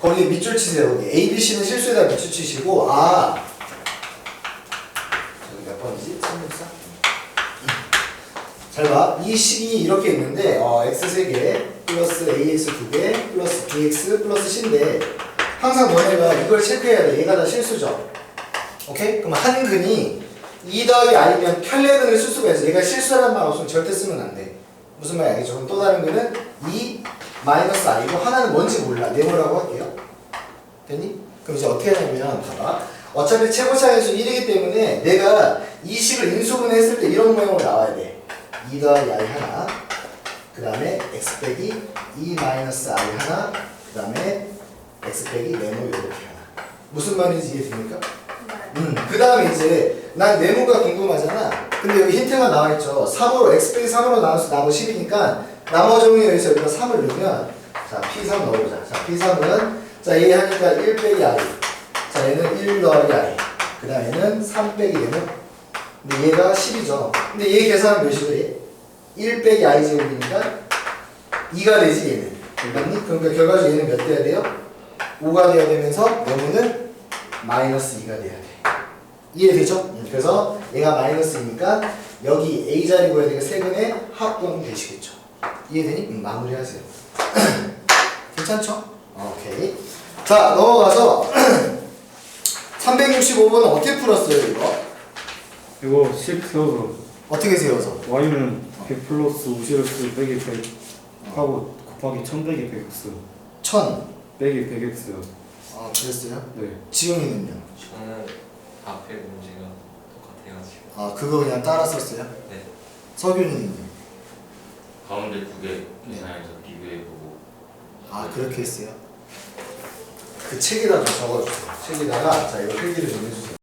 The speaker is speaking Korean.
거기 밑줄 치세요. 여기 A, B, C는 실수에다 밑줄 치시고 아 저기 몇 번이지? 364? 잘 봐. 이 식이 이렇게 있는데 어, x 3개 플러스 ax 2개 플러스 bx 플러스 c인데 항상 너네가 이걸 체크해야 돼. 얘가 다 실수죠. 오케이? 그럼 한 근이 2 더하기 i면 편례근을 쓸 수가 있어. 얘가 실수라는 말 없으면 절대 쓰면 안 돼. 무슨 말이 알겠죠? 그럼 또 다른 근은 2 마이너스 i고 하나는 뭔지 몰라. 네모라고 할게요. 됐니? 그럼 이제 어떻게 하냐면 봐봐. 어차피 최고차에서 1이기 때문에 내가 이 식을 인수분해 했을 때 이런 모양으로 나와야 돼. 2 더하기 i 하나 그 다음에 x 빼기 2 마이너스 i 하나 그 다음에 x 빼기 네모 이렇게 하나 무슨 말인지 이해됩니까? 음, 그 다음에 이제 난 네모가 궁금하잖아 근데 여기 힌트가 나와있죠 3으로 x 빼기 3으로 나눠서 나머지 10이니까 나머지 정리에 의해서 여기다 3을 넣으면 자 p3 넣어보자 자 p3은 자얘 하니까 1 빼기 i 자 얘는 1 더하기 i 그 다음에는 3 빼기 네모 근데 얘가 10이죠 근데 얘 계산은 몇이죠 얘? 1 빼기 i 제곱이니까 2가 되지 얘는 맞니? 그러니까 결과적으로 얘는 몇 돼야 돼요? 5가 돼야 되면서 네모는 마이너스 2가 돼야 돼 이해되죠? 음, 그래서 얘가 마이너스이니까 여기 a 자리 구해야 되니까 세근의 합분 되시겠죠 이해되니? 음, 마무리하세요 괜찮죠? 오케이 자 넘어가서 365번은 어떻게 풀었어요 이거? 이거 10 세워서 어떻게 세워서? y는 100 플러스 50x 빼기 100 하고 곱하기 1000 빼기 100x 1000 빼기 100x 아 그랬어요? 네 지용이는요? 저는 앞에 문제가 똑같아가지고 아 그거 그냥 따라 썼어요? 네 서균이는요? 가운데 두 개 계산해서 비교해보고. 아 그렇게 했어요? 그 책에다 좀 적어주세요. 책에다가 자 이거 필기를 좀 해주세요